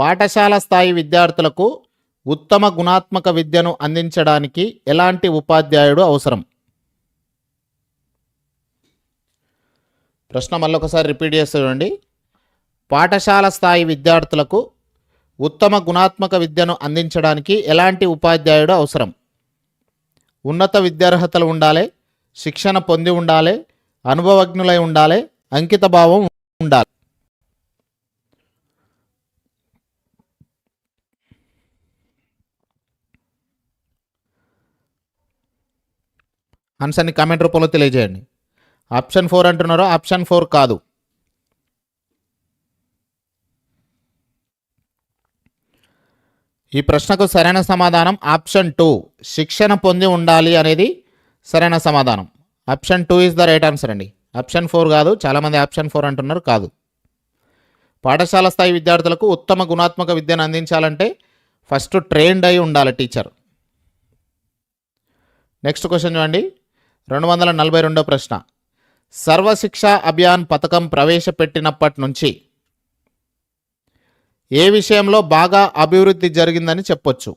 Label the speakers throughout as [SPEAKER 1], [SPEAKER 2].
[SPEAKER 1] పాఠశాల స్థాయి విద్యార్థులకు ఉత్తమ గుణాత్మక విద్యను అందించడానికి ఎలాంటి ఉపాధ్యాయుడు అవసరం? ప్రశ్న మళ్ళొకసారి రిపీట్ చేస్తుండీ పాఠశాల స్థాయి విద్యార్థులకు ఉత్తమ గుణాత్మక విద్యను అందించడానికి ఎలాంటి ఉపాధ్యాయుడు అవసరం? ఉన్నత విద్యార్హతలు ఉండాలి శిక్షణ పొంది ఉండాలి అనుభవజ్ఞులై ఉండాలి అంకిత భావం ఉండాలి. ఆన్సర్ని కామెంట్ రూపంలో తెలియజేయండి. ఆప్షన్ ఫోర్ అంటున్నారో ఆప్షన్ ఫోర్ కాదు. ఈ ప్రశ్నకు సరైన సమాధానం ఆప్షన్ టూ శిక్షణ పొంది ఉండాలి అనేది సరైన సమాధానం. Option two is the right answer అండి. ఆప్షన్ ఫోర్ కాదు చాలామంది ఆప్షన్ ఫోర్ అంటున్నారు కాదు. పాఠశాల స్థాయి విద్యార్థులకు ఉత్తమ గుణాత్మక విద్యను అందించాలంటే ఫస్ట్ ట్రైన్డ్ అయి ఉండాలి టీచర్. నెక్స్ట్ క్వశ్చన్ చూడండి. రెండు వందల నలభై రెండో ప్రశ్న. సర్వశిక్ష అభియాన్ పథకం ప్రవేశపెట్టినప్పటి నుంచి ఏ విషయంలో బాగా అభివృద్ధి జరిగిందని చెప్పొచ్చు?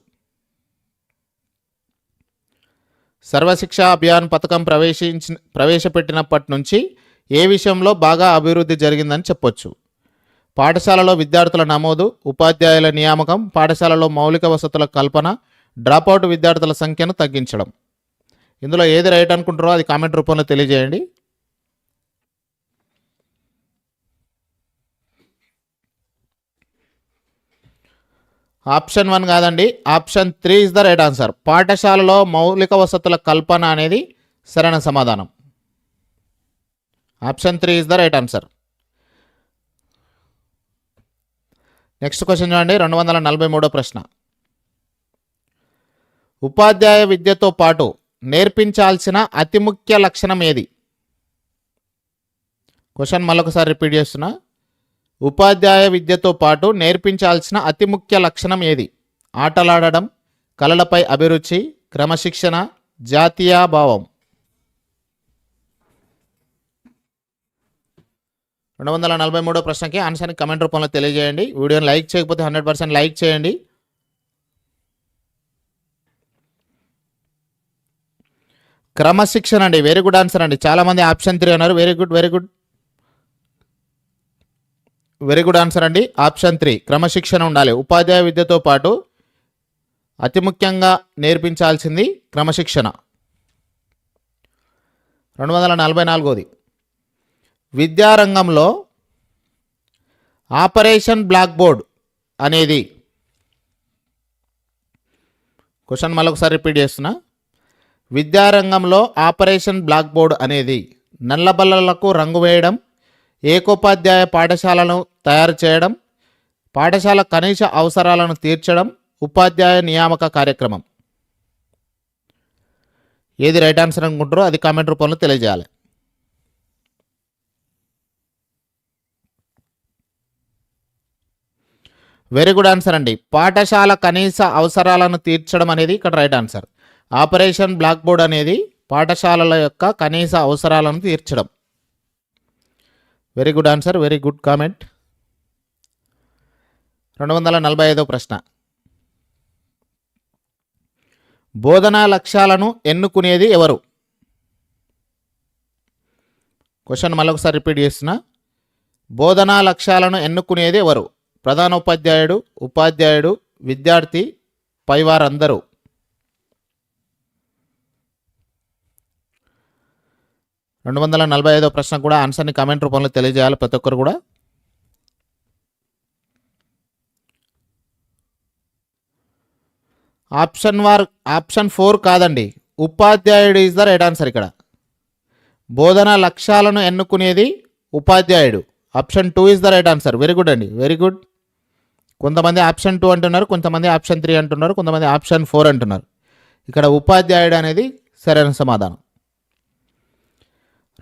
[SPEAKER 1] సర్వశిక్ష అభియాన్ పథకం ప్రవేశించి ప్రవేశపెట్టినప్పటి నుంచి ఏ విషయంలో బాగా అభివృద్ధి జరిగిందని చెప్పొచ్చు? పాఠశాలలో విద్యార్థుల నమోదు ఉపాధ్యాయుల నియామకం పాఠశాలలో మౌలిక వసతుల కల్పన డ్రాపౌట్ విద్యార్థుల సంఖ్యను తగ్గించడం. ఇందులో ఏది రైట్ అనుకుంటారో అది కామెంట్ రూపంలో తెలియజేయండి. ఆప్షన్ వన్ కాదండి. Option three is the right answer పాఠశాలలో మౌలిక వసతుల కల్పన అనేది సరైన సమాధానం. Option three is the right answer next question చూడండి. రెండు వందల నలభై మూడో ప్రశ్న. ఉపాధ్యాయ విద్యతో పాటు నేర్పించాల్సిన అతి ముఖ్య లక్షణం ఏది? క్వశ్చన్ మళ్ళొకసారి రిపీట్ చేస్తున్నా. ఉపాధ్యాయ విద్యతో పాటు నేర్పించాల్సిన అతి ముఖ్య లక్షణం ఏది? ఆటలాడడం కళలపై అభిరుచి క్రమశిక్షణ జాతీయ భావం రెండు వందల నలభై మూడో ప్రశ్నకి ఆన్సర్ని కమెంట్ రూపంలో తెలియజేయండి. వీడియోని లైక్ చేయకపోతే హండ్రెడ్ పర్సెంట్ లైక్ చేయండి. క్రమశిక్షణ అండి వెరీ గుడ్ ఆన్సర్ అండి. చాలామంది ఆప్షన్ త్రీ అన్నారు. Very good very good very good answer అండి. ఆప్షన్ త్రీ క్రమశిక్షణ ఉండాలి. ఉపాధ్యాయ విద్యతో పాటు అతి ముఖ్యంగా నేర్పించాల్సింది క్రమశిక్షణ. రెండు వందల నలభై నాలుగోది. విద్యారంగంలో ఆపరేషన్ బ్లాక్ బోర్డ్ అనేది. క్వశ్చన్ మళ్ళొకసారి రిపీట్ చేస్తున్నా. విద్యారంగంలో ఆపరేషన్ బ్లాక్ బోర్డు అనేది నల్లబల్లలకు రంగు వేయడం ఏకోపాధ్యాయ పాఠశాలను తయారు చేయడం పాఠశాల కనీస అవసరాలను తీర్చడం ఉపాధ్యాయ నియామక కార్యక్రమం. ఏది రైట్ ఆన్సర్ అనుకుంటారో అది కామెంట్ రూపంలో తెలియజేయాలి. వెరీ గుడ్ ఆన్సర్ అండి. పాఠశాల కనీస అవసరాలను తీర్చడం అనేది ఇక్కడ right answer. Operation black board అనేది పాఠశాలల యొక్క కనీస అవసరాలను తీర్చడం. Very good answer very good comment రెండు వందల నలభై ఐదో ప్రశ్న. బోధనా లక్ష్యాలను ఎన్నుకునేది ఎవరు? క్వశ్చన్ మళ్ళొకసారి రిపీట్ చేస్తున్నా. బోధనా లక్ష్యాలను ఎన్నుకునేది ఎవరు? ప్రధానోపాధ్యాయుడు ఉపాధ్యాయుడు విద్యార్థి పైవారందరూ. రెండు వందల నలభై ఐదో ప్రశ్న కూడా ఆన్సర్ని కామెంట్ రూపంలో తెలియజేయాలి ప్రతి ఒక్కరు కూడా. ఆప్షన్ వార్ ఆప్షన్ ఫోర్ కాదండి. ఉపాధ్యాయుడు ఈజ్ ద రైట్ ఆన్సర్ ఇక్కడ. బోధన లక్ష్యాలను ఎన్నుకునేది ఉపాధ్యాయుడు. Option two is the right answer very good అండి. వెరీ గుడ్ కొంతమంది ఆప్షన్ టూ అంటున్నారు కొంతమంది ఆప్షన్ త్రీ అంటున్నారు కొంతమంది ఆప్షన్ ఫోర్ అంటున్నారు. ఇక్కడ ఉపాధ్యాయుడు అనేది సరైన సమాధానం.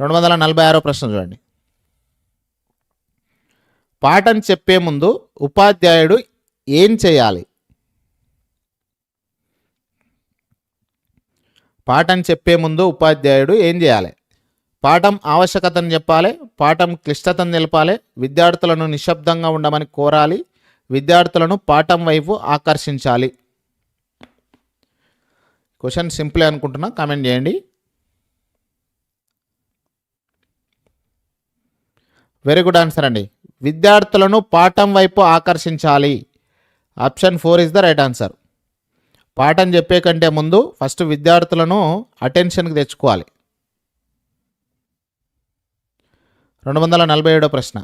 [SPEAKER 1] రెండు వందల నలభై ఆరో ప్రశ్న చూడండి. పాఠం చెప్పే ముందు ఉపాధ్యాయుడు ఏం చేయాలి? పాఠం చెప్పే ముందు ఉపాధ్యాయుడు ఏం చేయాలి? పాఠం ఆవశ్యకతను చెప్పాలి పాఠం క్లిష్టతను తెలపాలి విద్యార్థులను నిశ్శబ్దంగా ఉండమని కోరాలి విద్యార్థులను పాఠం వైపు ఆకర్షించాలి. క్వశ్చన్ సింపుల్ అనుకుంటున్నా కామెంట్ చేయండి. వెరీ గుడ్ ఆన్సర్ అండి. విద్యార్థులను పాఠం వైపు ఆకర్షించాలి. Option four is the right answer పాఠం చెప్పే కంటే ముందు ఫస్ట్ విద్యార్థులను అటెన్షన్కి తెచ్చుకోవాలి. రెండు వందల నలభై ఏడో ప్రశ్న.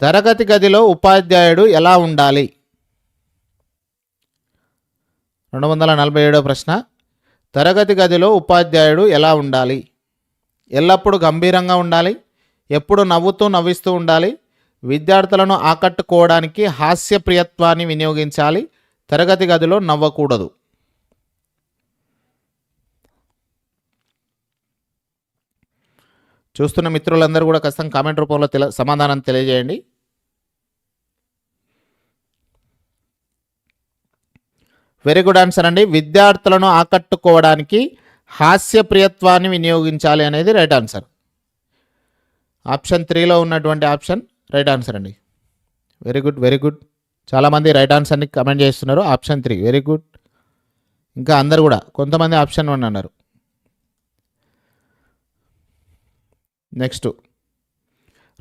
[SPEAKER 1] తరగతి గదిలో ఉపాధ్యాయుడు ఎలా ఉండాలి? రెండు వందల నలభై ఏడో ప్రశ్న. తరగతి గదిలో ఉపాధ్యాయుడు ఎలా ఉండాలి? ఎల్లప్పుడూ గంభీరంగా ఉండాలి? ఎప్పుడు నవ్వుతూ నవ్విస్తూ ఉండాలి. విద్యార్థులను ఆకట్టుకోవడానికి హాస్యప్రియత్వాన్ని వినియోగించాలి. తరగతి గదిలో నవ్వకూడదు. చూస్తున్న మిత్రులందరూ కూడా ఖచ్చితంగా కామెంట్ రూపంలో తెల సమాధానం తెలియజేయండి. వెరీ గుడ్ ఆన్సర్ అండి. విద్యార్థులను ఆకట్టుకోవడానికి హాస్యప్రియత్వాన్ని వినియోగించాలి అనేది రైట్ ఆన్సర్ ఆప్షన్ త్రీలో ఉన్నటువంటి ఆప్షన్ రైట్ ఆన్సర్ అండి. వెరీ గుడ్ వెరీ గుడ్ చాలామంది రైట్ ఆన్సర్ని కమెంట్ చేస్తున్నారు. ఆప్షన్ త్రీ వెరీ గుడ్ ఇంకా అందరు కూడా కొంతమంది ఆప్షన్ వన్ అన్నారు. నెక్స్ట్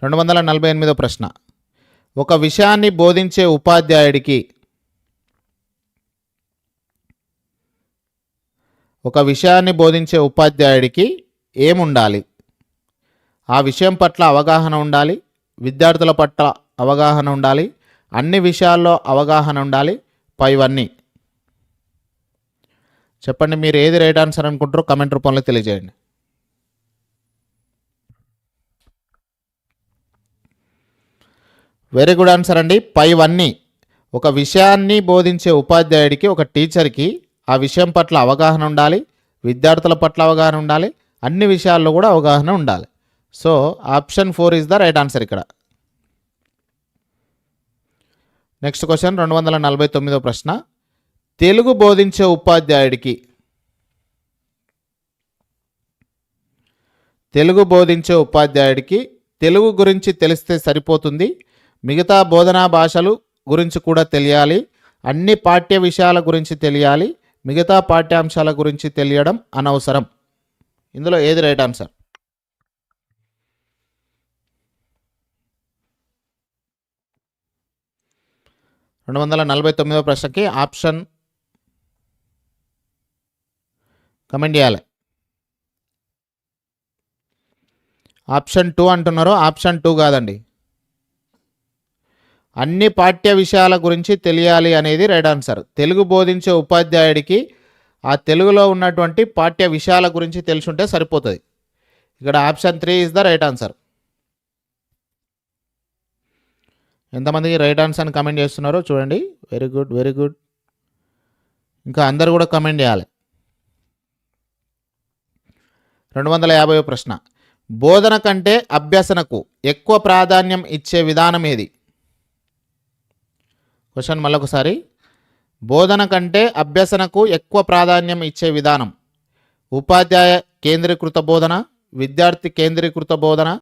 [SPEAKER 1] రెండు వందల నలభై ఎనిమిదో ప్రశ్న. ఒక విషయాన్ని బోధించే ఉపాధ్యాయుడికి ఒక విషయాన్ని బోధించే ఉపాధ్యాయుడికి ఏముండాలి? ఆ విషయం పట్ల అవగాహన ఉండాలి విద్యార్థుల పట్ల అవగాహన ఉండాలి అన్ని విషయాల్లో అవగాహన ఉండాలి. పైవన్నీ చెప్పండి మీరు ఏది రైట్ ఆన్సర్ అనుకుంటారో కమెంట్ రూపంలో తెలియజేయండి. వెరీ గుడ్ ఆన్సర్ అండి. పైవన్నీ ఒక విషయాన్ని బోధించే ఉపాధ్యాయుడికి ఒక టీచర్కి ఆ విషయం పట్ల అవగాహన ఉండాలి విద్యార్థుల పట్ల అవగాహన ఉండాలి అన్ని విషయాల్లో కూడా అవగాహన ఉండాలి. So option four is the right answer ఇక్కడ. నెక్స్ట్ క్వశ్చన్ రెండు వందల నలభై తొమ్మిదో ప్రశ్న. తెలుగు బోధించే ఉపాధ్యాయుడికి తెలుగు బోధించే ఉపాధ్యాయుడికి తెలుగు గురించి తెలిస్తే సరిపోతుంది. మిగతా బోధనా భాషలు గురించి కూడా తెలియాలి. అన్ని పాఠ్య విషయాల గురించి తెలియాలి. మిగతా పాఠ్యాంశాల గురించి తెలియడం అనవసరం. ఇందులో ఏది రైట్ ఆన్సర్? రెండు వందల నలభై తొమ్మిదో ప్రశ్నకి ఆప్షన్ కమెంట్ చేయాలి ఆప్షన్ టూ అంటున్నారు ఆప్షన్ టూ కాదండి. అన్ని పాఠ్య విషయాల గురించి తెలియాలి అనేది రైట్ ఆన్సర్. తెలుగు బోధించే ఉపాధ్యాయుడికి ఆ తెలుగులో ఉన్నటువంటి పాఠ్య విషయాల గురించి తెలుసుంటే సరిపోతుంది. ఇక్కడ option three is the right answer. ఎంతమంది రైట్ ఆన్సర్ కమెంట్ చేస్తున్నారో చూడండి. Very good very good. ఇంకా అందరు కూడా కమెంట్ చేయాలి. రెండు వందల యాభై ప్రశ్న. బోధన కంటే అభ్యసనకు ఎక్కువ ప్రాధాన్యం ఇచ్చే విధానం ఏది? క్వశ్చన్ మళ్ళొకసారి. బోధన కంటే అభ్యసనకు ఎక్కువ ప్రాధాన్యం ఇచ్చే విధానం. ఉపాధ్యాయ కేంద్రీకృత బోధన విద్యార్థి కేంద్రీకృత బోధన